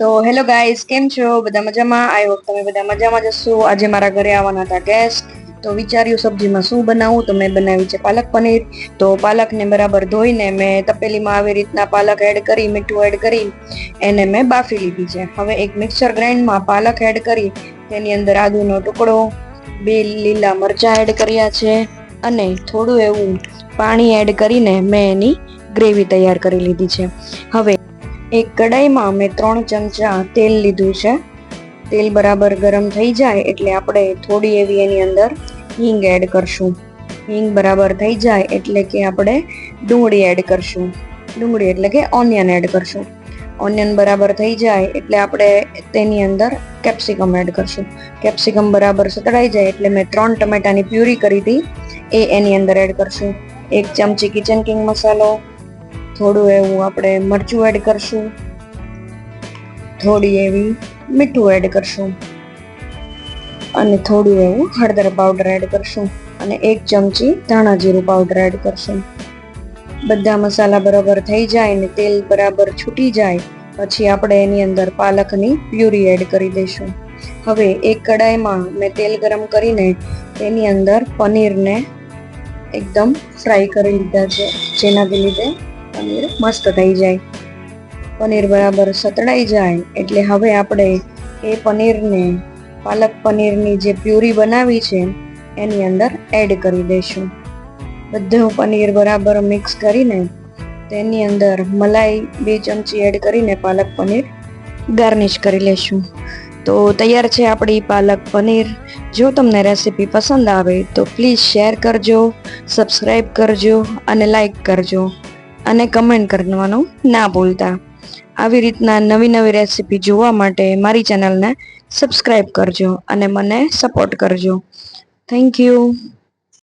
તો hello guys, કેમ છો? બધા મજામાં? આઈ હોપ તમે બધા મજામાં જશો આજે મારા ઘરે આવવાના હતા ગેસ્ટ તો વિચાર્યું સબ્જીમાં શું બનાવું? તો મેં બનાવી છે પાલક પનીર. તો પાલકને બરાબર ધોઈને મેં તપેલીમાં આવી રીતના પાલક એડ કરી, મીઠું એડ કરી, એને મેં બાફી લીધી છે. હવે એક મિક્સર ગ્રાઇન્ડમાં પાલક એડ કરી, તેની અંદર આદુનો ટુકડો, બે લીલા મરચાં એડ કર્યા છે અને થોડું એવું પાણી એડ કરીને મેં એની ગ્રેવી તૈયાર કરી લીધી છે. હવે એક કડાઈમાં મેં ત્રણ ચમચા તેલ લીધું છે. તેલ બરાબર ગરમ થઈ જાય એટલે આપણે થોડી એવી એની અંદર હિંગ એડ કરશું. હિંગ બરાબર થઈ જાય એટલે કે આપણે ડુંગળી એડ કરશું. ડુંગળી એટલે કે ઓનિયન એડ કરશું. ઓનિયન બરાબર થઈ જાય એટલે આપણે તેની અંદર કેપ્સિકમ એડ કરશું. કેપ્સિકમ બરાબર સતળાઈ જાય એટલે મેં ત્રણ ટમેટાની પ્યુરી કરી હતી. એ એની અંદર એડ કરશું. એક ચમચી કિચન કિંગ મસાલો થોડું એવું આપણે મરચું એડ કરશું. થોડી એવી મીઠું એડ કરશું. અને થોડું એવું હળદર પાવડર એડ કરશું. અને એક ચમચી ધાણા જીરું પાવડર એડ કરશું. બધા મસાલા બરાબર થઈ જાય ને તેલ બરાબર છૂટી જાય, પછી આપણે એની અંદર પાલકની પ્યુરી એડ કરી દઈશું. હવે એક કડાઈમાં મેં તેલ ગરમ કરીને તેની અંદર પનીરને એકદમ ફ્રાય કરી લીધા છે. જેનાથી લીધે પનીર મસ્ત થઈ જાય. પનીર બરાબર સતળાઈ જાય એટલે હવે આપણે એ પનીરને પાલક પનીરની જે પ્યુરી બનાવી છે એની અંદર એડ કરી દઈશું. બધું પનીર બરાબર મિક્સ કરીને તેની અંદર મલાઈ, બે ચમચી એડ કરીને પાલક પનીર ગાર્નિશ કરી લેશું તો તૈયાર છે આપણી પાલક પનીર. જો તમને રેસીપી પસંદ આવે તો પ્લીઝ શેર કરજો સબસ્ક્રાઈબ કરજો અને લાઈક કરજો. અને કમેન્ટ કરવાનું ના ભૂલતા. આવી રીતના નવી નવી રેસીપી જોવા માટે મારી ચેનલને સબસ્ક્રાઈબ કરજો અને મને સપોર્ટ કરજો. Thank you